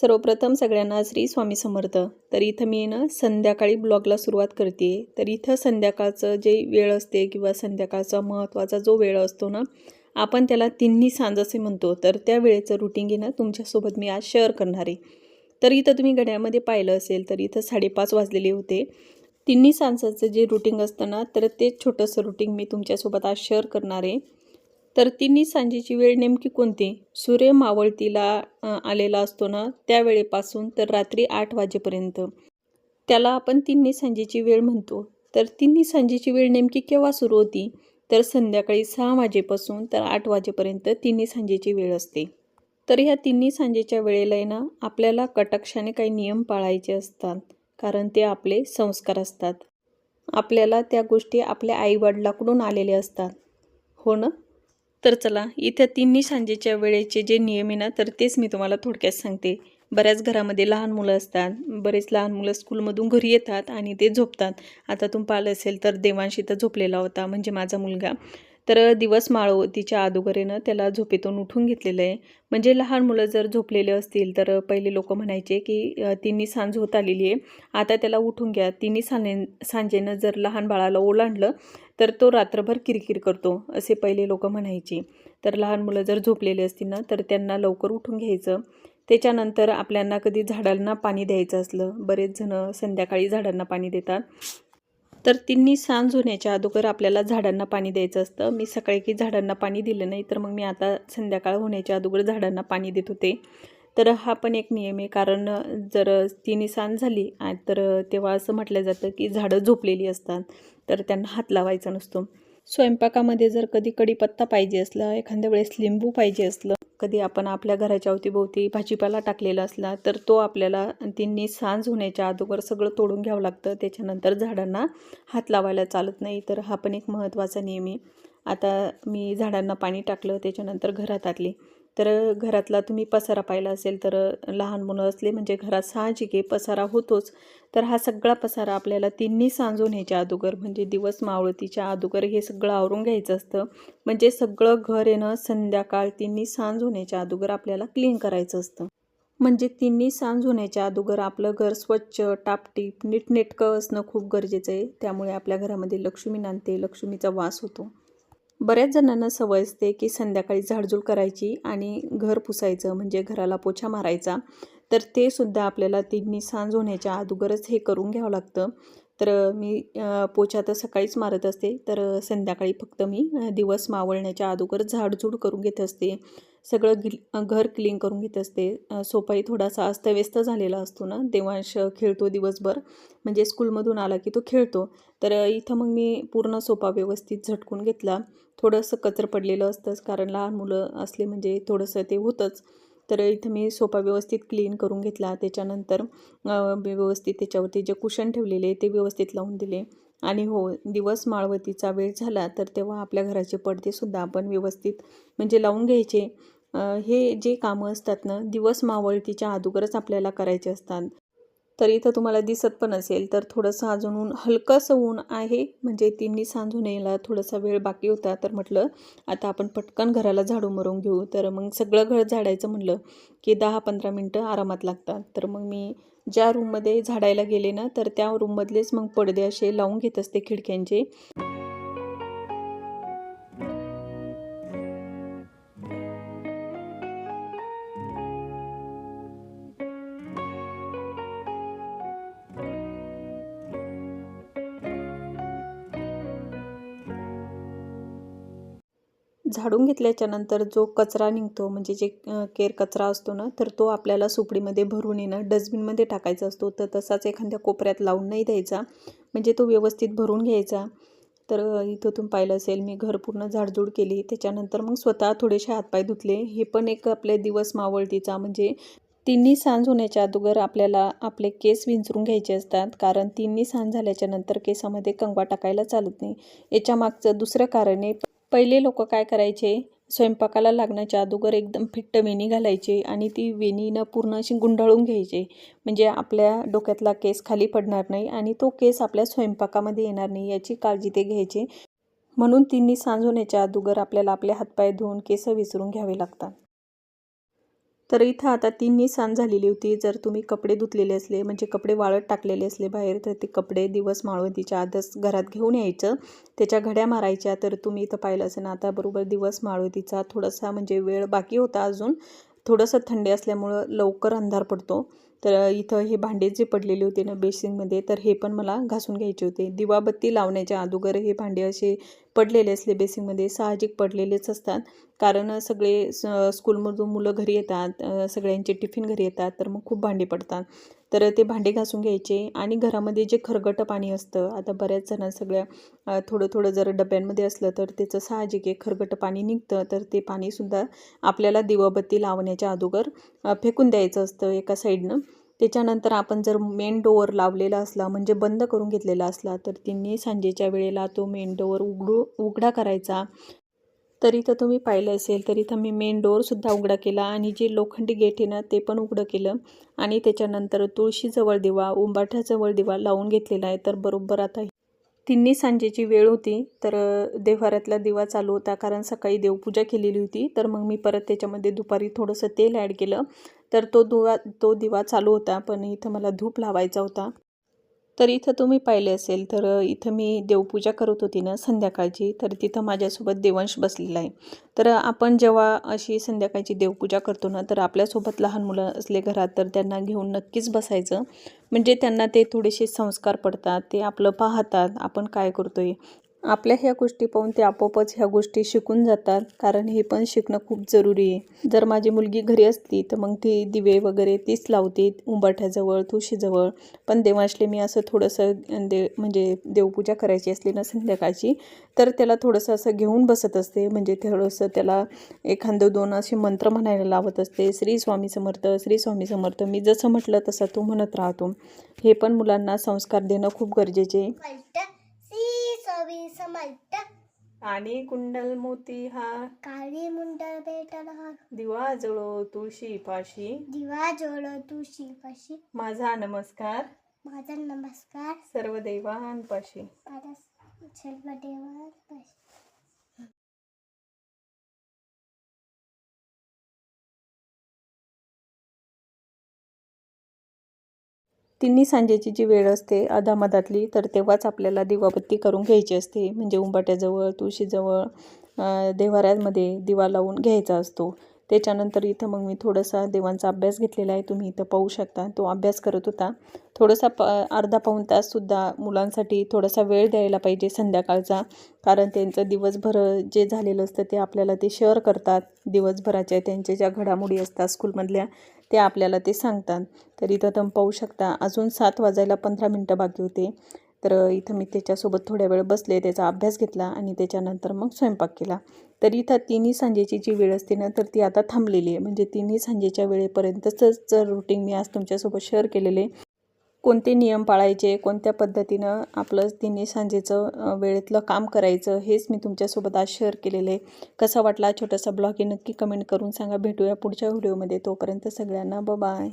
सर्वप्रथम सगळ्यांना श्री स्वामी समर्थ. तर इथं मी ना संध्याकाळी ब्लॉगला सुरुवात करते. तर इथं संध्याकाळचं जे वेळ असते किंवा संध्याकाळचा महत्त्वाचा जो वेळ असतो ना आपण त्याला तिन्ही सांज असे म्हणतो. तर त्या वेळेचं रुटीन ना तुमच्यासोबत मी आज शेअर करणार आहे. तर इथं तुम्ही घड्यामध्ये पाहिलं असेल तर इथं साडेपाच वाजलेले होते. तिन्ही सांजाचं जे रुटीन असतं ना तर ते छोटंसं रुटीन मी तुमच्यासोबत आज शेअर करणार आहे. तर तिन्ही सांजेची वेळ नेमकी कोणती? सूर्य मावळतीला आलेला असतो ना त्या वेळेपासून तर रात्री आठ वाजेपर्यंत. त्याला आपण तिन्ही सांजेची वेळ म्हणतो. तर तिन्ही सांजेची वेळ नेमकी केव्हा सुरू होती? तर संध्याकाळी सहा वाजेपासून तर आठ वाजेपर्यंत तिन्ही सांजेची वेळ असते. तर ह्या तिन्ही सांजेच्या वेळेला ना आपल्याला कटाक्षाने काही नियम पाळायचे असतात कारण ते आपले संस्कार असतात. आपल्याला त्या गोष्टी आपल्या आईवडिलाकडून आलेल्या असतात. हो ना? तर चला इथं तिन्ही सांजेच्या वेळेचे जे नियम आहे ना तर तेच मी तुम्हाला थोडक्यात सांगते. बऱ्याच घरामध्ये लहान मुलं असतात. बरेच लहान मुलं स्कूलमधून घरी येतात आणि ते झोपतात. आता तुम्ही पाहिलं असेल तर देवांशी तर झोपलेला होता म्हणजे माझा मुलगा. तर दिवस माळवतीच्या अगोदरेनं त्याला झोपेतून उठून घेतलेलं आहे. म्हणजे लहान मुलं जर झोपलेले असतील तर पहिले लोक म्हणायचे की तिन्ही सांज होत आलेली आहे. आता त्याला उठून घ्या. तिन्ही सांजे सांजेनं जर लहान बाळाला ओलांडलं तर तो रात्रभर किरकिर करतो असे पहिले लोक म्हणायचे. तर लहान मुलं जर झोपलेली असतील ना तर त्यांना लवकर उठून घ्यायचं. त्याच्यानंतर आपल्यांना कधी झाडांना पाणी द्यायचं असलं बरेच जण संध्याकाळी झाडांना पाणी देतात. तर तिन्ही सांज होण्याच्या अगोदर आपल्याला झाडांना पाणी द्यायचं असतं. मी सकाळी की झाडांना पाणी दिलं नाही तर मग मी आता संध्याकाळ होण्याच्या अगोदर झाडांना पाणी देत होते. तर हा पण एक नियम आहे कारण जर तिन्ही सांज झाली तर तेव्हा असं म्हटलं जातं की झाडं झोपलेली असतात तर त्यांना हात लावायचा नसतो. स्वयंपाकामध्ये जर कधी कढीपत्ता पाहिजे असला एखाद्या वेळेस लिंबू पाहिजे असलं कधी आपण आपल्या घराच्या अवतीभोवती भाजीपाला टाकलेला असला तर तो आपल्याला तिन्ही सांज होण्याच्या अगोदर सगळं तोडून घ्यावं लागतं. त्याच्यानंतर झाडांना हात लावायला चालत नाही तर हा पण एक महत्त्वाचा नियम आहे. आता मी झाडांना पाणी टाकलं त्याच्यानंतर घरात आले तर घरातला तुम्ही पसारा पाहिला असेल तर लहान मुलं असले म्हणजे घरात साहजिक आहे पसारा होतोच. तर हा सगळा पसारा आपल्याला तिन्ही सांज होण्याच्या अगोदर म्हणजे दिवस मावळतीच्या अगोदर हे सगळं आवरून घ्यायचं असतं. म्हणजे सगळं घर येणं संध्याकाळ तिन्ही सांज होण्याच्या अगोदर आपल्याला क्लीन करायचं असतं. म्हणजे तिन्ही सांज होण्याच्या अगोदर आपलं घर स्वच्छ टापटीप नीटनेटकं असणं खूप गरजेचं आहे. त्यामुळे आपल्या घरामध्ये लक्ष्मी नांदते लक्ष्मीचा वास होतो. बऱ्याच जणांना सवय असते की संध्याकाळी झाडझूड करायची आणि घर पुसायचं म्हणजे घराला पोछा मारायचा. तर ते सुद्धा आपल्याला तिन्ही सांज होण्याच्या अगोदरच हे करून घ्यावं लागतं. तर मी पोछा तर सकाळीच मारत असते. तर संध्याकाळी फक्त मी दिवस मावळण्याच्या अगोदर झाडझूड करून घेत असते. सगळं गिल घर क्लीन करून घेत असते. सोपाही थोडासा अस्तव्यस्त झालेला असतो ना देवांश खेळतो दिवसभर. म्हणजे स्कूलमधून आला की तो खेळतो. तर इथं मग मी पूर्ण सोपा व्यवस्थित झटकून घेतला. थोडंसं कचर पडलेलं असतंच कारण लहान मुलं असले म्हणजे थोडंसं ते होतंच. तर इथं मी सोफा व्यवस्थित क्लीन करून घेतला. त्याच्यानंतर व्यवस्थित त्याच्यावरती जे कुशन ठेवलेले ते व्यवस्थित लावून दिले. आणि हो दिवस माळवतीचा वेळ झाला तर तेव्हा आपल्या घराचे पडदेसुद्धा आपण व्यवस्थित म्हणजे लावून घ्यायचे. हे जे कामं असतात ना दिवस मावळतीच्या अगोदरच आपल्याला करायचे असतात. तर इथं तुम्हाला दिसत पण असेल. तर थोडंसं अजून ऊन हलकंसं ऊन आहे. म्हणजे तिन्ही सांजून यायला थोडासा वेळ बाकी होता. तर म्हटलं आता आपण पटकन घराला झाडू मारून घेऊ. तर मग सगळं घर झाडायचं म्हटलं की दहा पंधरा मिनटं आरामात लागतात. तर मग मी ज्या रूममध्ये झाडायला गेले ना तर त्या रूममधलेच मग पडदे असे लावून घेत असते खिडक्यांचे. झाडून घेतल्याच्यानंतर जो कचरा निघतो म्हणजे जे केर कचरा असतो ना तर तो आपल्याला सुपडीमध्ये भरून येणं डस्टबिनमध्ये टाकायचा असतो. तर तसाच एखाद्या कोपऱ्यात लावून नाही द्यायचा. म्हणजे तो व्यवस्थित भरून घ्यायचा. तर इथं तुम्ही पाहिलं असेल मी घर पूर्ण झाडझूड केली. त्याच्यानंतर मग स्वतः थोडेसे हातपाय धुतले. हे पण एक आपले दिवस मावळतीचा. म्हणजे तिन्ही सांज होण्याच्या अगोदर आपल्याला आपले केस विंचरून घ्यायचे असतात. कारण तिन्ही सांज झाल्याच्यानंतर केसामध्ये कंगवा टाकायला चालत नाही. याच्या मागचं दुसरं कारण आहे पहिले लोक काय करायचे? स्वयंपाकाला लागण्याच्या अगोदर एकदम फिट्ट वेणी घालायचे आणि ती वेणीनं पूर्ण अशी गुंडाळून घ्यायचे. म्हणजे आपल्या डोक्यातला केस खाली पडणार नाही आणि तो केस आपल्या स्वयंपाकामध्ये येणार नाही याची काळजी ते घ्यायचे. म्हणून तिन्ही सांज होण्याच्या अगोदर आपल्याला आपले हातपाय धुवून केस विसरून घ्यावे लागतात. तर इथं आता तिन्ही सांज झालेली होती. जर तुम्ही कपडे धुतलेले असले म्हणजे कपडे वाळत टाकलेले असले बाहेर तर ते कपडे दिवस माळवतीच्या आधच घरात घेऊन यायचं. त्याच्या घड्या मारायच्या तर तुम्ही इथं पाहिलं असेल ना आता बरोबर दिवस माळवतीचा थोडासा म्हणजे वेळ बाकी होता अजून. थोडंसं थंडी असल्यामुळं लवकर अंधार पडतो. तर इथं हे भांडे जे पडलेले होते ना बेसिनमध्ये तर हे पण मला घासून घ्यायचे होते. दिवाबत्ती लावण्याच्या अगोदर हे भांडे असे पडलेले असले बेसिंगमध्ये साहजिक पडलेलेच असतात. कारण सगळे स स्कूलमधून मुलं घरी येतात सगळ्यांचे टिफिन घरी येतात तर मग खूप भांडे पडतात. तर ते भांडे घासून घ्यायचे आणि घरामध्ये जे खरगटं पाणी असतं आता बऱ्याच जणां सगळ्या थोडं थोडं जर डब्यांमध्ये असलं तर त्याचं साहजिक आहे खरगटं पाणी निघतं तर ते पाणीसुद्धा आपल्याला दिवाबत्ती लावण्याच्या अगोदर फेकून द्यायचं असतं एका साईडनं. त्याच्यानंतर आपण जर मेन डोअर लावलेला असला म्हणजे बंद करून घेतलेला असला तर तिने सांजेच्या वेळेला तो मेन डोअर उघडू उघडा करायचा. तर इथं तुम्ही पाहिलं असेल तर इथं मी मेन डोअरसुद्धा उघडा केला आणि जे लोखंडी गेट आहे ना ते पण उघडं केलं. आणि त्याच्यानंतर तुळशीजवळ दिवा उंबाठ्याजवळ दिवा लावून घेतलेला आहे. तर बरोबर आता तिन्ही सांजेची वेळ होती तर अ, देव्हाऱ्यातला दिवा चालू होता कारण सकाळी देवपूजा केलेली होती तर मग मी परत त्याच्यामध्ये दुपारी थोडंसं तेल ॲड केलं. तर तो दुवा तो दिवा चालू होता पण इथं मला धूप लावायचा होता. तर इथं तुम्ही पाहिले असेल तर इथं मी देवपूजा करत होती ना संध्याकाळची तर तिथं माझ्यासोबत देवंश बसलेला आहे. तर आपण जेव्हा अशी संध्याकाळची देवपूजा करतो ना तर आपल्यासोबत लहान मुलं असले घरात तर त्यांना घेऊन नक्कीच बसायचं. म्हणजे त्यांना ते थोडेसे संस्कार पडतात ते आपलं पाहतात आपण काय करतोय. आपल्या ह्या गोष्टी पाहून ते आपोआपच ह्या गोष्टी शिकून जातात कारण हे पण शिकणं खूप जरुरी आहे. जर माझी मुलगी घरी असती तर मग ती दिवे वगैरे तीच लावते उंबाठ्याजवळ तुळशीजवळ. पण देवाशले मी असं थोडंसं दे म्हणजे देवपूजा करायची असली ना संध्याकाळची तर त्याला थोडंसं असं घेऊन बसत असते. म्हणजे थोडंसं त्याला एखादं दोन असे मंत्र म्हणायला लावत असते. श्री स्वामी समर्थ श्री स्वामी समर्थ मी जसं म्हटलं तसं तो म्हणत राहतो. हे पण मुलांना संस्कार देणं खूप गरजेचे आहे. मल्ट सी सवी समल्ट आणि कुंडल मोती हा काळी मुंडळ बेटल हा. दिवा जळो तुळशी पाशी. दिवा जोड तुळशी पाशी. माझा नमस्कार. माझा नमस्कार. सर्व देवांपाशी. माझा सर्व देवा पाशी तिन्ही सांजेची जी वेळ असते अधामधातली तर तेव्हाच आपल्याला दिवाबत्ती करून घ्यायची असते. म्हणजे उंबाट्याजवळ तुळशीजवळ देवाऱ्यांमध्ये दिवा लावून घ्यायचा असतो. त्याच्यानंतर इथं मग मी थोडासा देवांचा अभ्यास घेतलेला आहे. तुम्ही इथं पाहू शकता. तो अभ्यास करत होता. थोडासा प अर्धा पाऊण ताससुद्धा मुलांसाठी थोडासा वेळ द्यायला पाहिजे संध्याकाळचा. कारण त्यांचं दिवसभर जे झालेलं असतं ते आपल्याला ते शेअर करतात. दिवसभराच्या त्यांच्या ज्या घडामोडी असतात स्कूलमधल्या ते आपल्याला ते सांगतात. तर इथं तुम्ही पाहू शकता. अजून सात वाजायला पंधरा मिनटं बाकी होते. तर इथं मी त्याच्यासोबत थोड्या वेळ बसले त्याचा अभ्यास घेतला आणि त्याच्यानंतर मग स्वयंपाक केला. तर इथं तिन्ही सांजेची जी वेळ असते ना तर ती आता थांबलेली आहे. म्हणजे तिन्ही सांजेच्या वेळेपर्यंतच रुटीन मी आज तुमच्यासोबत शेअर केलेले कोणते नियम पाळायचे कोणत्या पद्धतीनं आपलं तिन्ही सांजेचं वेळेतलं काम करायचं हेच मी तुमच्यासोबत आज शेअर केलेलं आहे. कसा वाटला छोटासा ब्लॉग हे नक्की कमेंट करून सांगा. भेटूया पुढच्या व्हिडिओमध्ये तोपर्यंत सगळ्यांना बाय